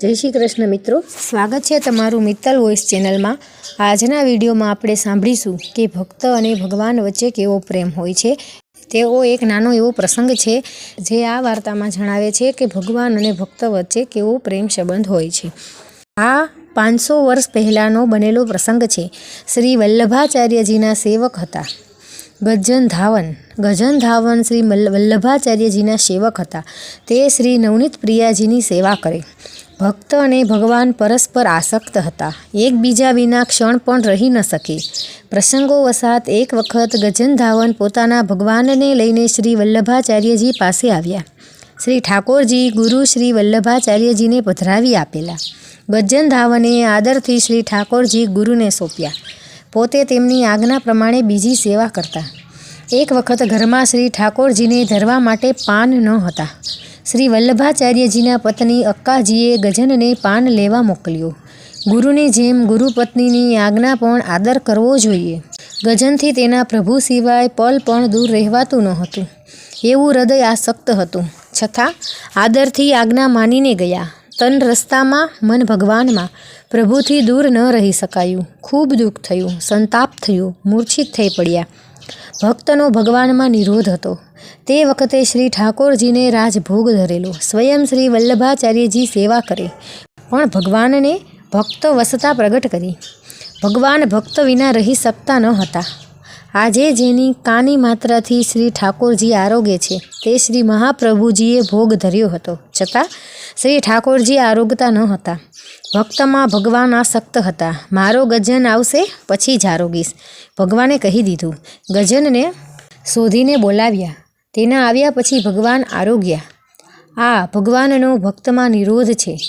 જય શ્રી કૃષ્ણ મિત્રો. સ્વાગત છે તમારું મિત્તલ વોઇસ ચેનલમાં. આજના વિડીયોમાં આપણે સાંભળીશું કે ભક્ત અને ભગવાન વચ્ચે કેવો પ્રેમ હોય છે. તેઓ એક નાનો એવો પ્રસંગ છે, જે આ વાર્તામાં જણાવે છે કે ભગવાન અને ભક્ત વચ્ચે કેવો પ્રેમ સંબંધ હોય છે. આ પાંચસો વર્ષ પહેલાંનો બનેલો પ્રસંગ છે. શ્રી વલ્લભાચાર્યજીના સેવક હતા. ગજન ધાવન. ગજન ધાવન શ્રી વલ્લભાચાર્યજીના સેવક હતા. તે શ્રી નવનીત પ્રિયાજીની સેવા કરે. ભક્ત અને ભગવાન પરસ્પર આસક્ત હતા. એકબીજા વિના ક્ષણ પણ રહી ન શકે. પ્રસંગો વસાત એક વખત ગજન ધાવન પોતાના ભગવાનને લઈને શ્રી વલ્લભાચાર્યજી પાસે આવ્યા. શ્રી ઠાકોરજી ગુરુ શ્રી વલ્લભાચાર્યજીને પધરાવી આપેલા. ગજન ધાવને આદરથી શ્રી ઠાકોરજી ગુરુને સોંપ્યા. પોતે તેમની આજ્ઞા પ્રમાણે બીજી સેવા કરતા. એક વખત ઘરમાં શ્રી ઠાકોરજીને ધરવા માટે પાન ન હતા. શ્રી વલ્લભાચાર્યજીના પત્ની અક્કાજીએ ગજનને પાન લેવા મોકલ્યો. ગુરુની જેમ ગુરુપત્નીની આજ્ઞા પણ આદર કરવો જોઈએ. ગજનથી તેના પ્રભુ સિવાય પલ પણ દૂર રહેવાતું ન હતું. એવું હૃદય આસક્ત હતું. છતાં આદરથી આજ્ઞા માનીને ગયા. તન રસ્તામાં, મન ભગવાનમાં પ્રભુથી દૂર ન રહી શકાયું. ખૂબ દુઃખ થયું, સંતાપ થયું, મૂર્છિત થઈ પડ્યા. ભક્તનો ભગવાનમાં નિરોધ હતો. તે વખતે શ્રી ઠાકોરજીને રાજભોગ ધરેલો. સ્વયં શ્રી વલ્લભાચાર્યજી સેવા કરે. પણ ભગવાનને ભક્ત વસતા પ્રગટ કરી. ભગવાન ભક્ત વિના રહી શકતા ન હતા. આજે જેની કાની માત્રાથી શ્રી ઠાકોરજી આરોગે છે, તે શ્રી મહાપ્રભુજીએ ભોગ ધર્યો હતો. છતાં, શ્રી ઠાકોરજી આરોગતા ન હતા. ભક્તમાં ભગવાન આસક્ત હતા. મારો ગજન આવશે, પછી જ આરોગીશ. ભગવાને કહી દીધું. ગજનને શોધીને બોલાવ્યા. તેના આવ્યા પછી ભગવાન આરોગ્યા. આ ભગવાનનો ભક્તમાં નિરોધ છે.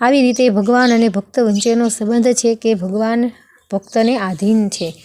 આવી રીતે ભગવાન અને ભક્ત વચ્ચેનો સંબંધ છે કે ભગવાન ભક્તને આધીન છે.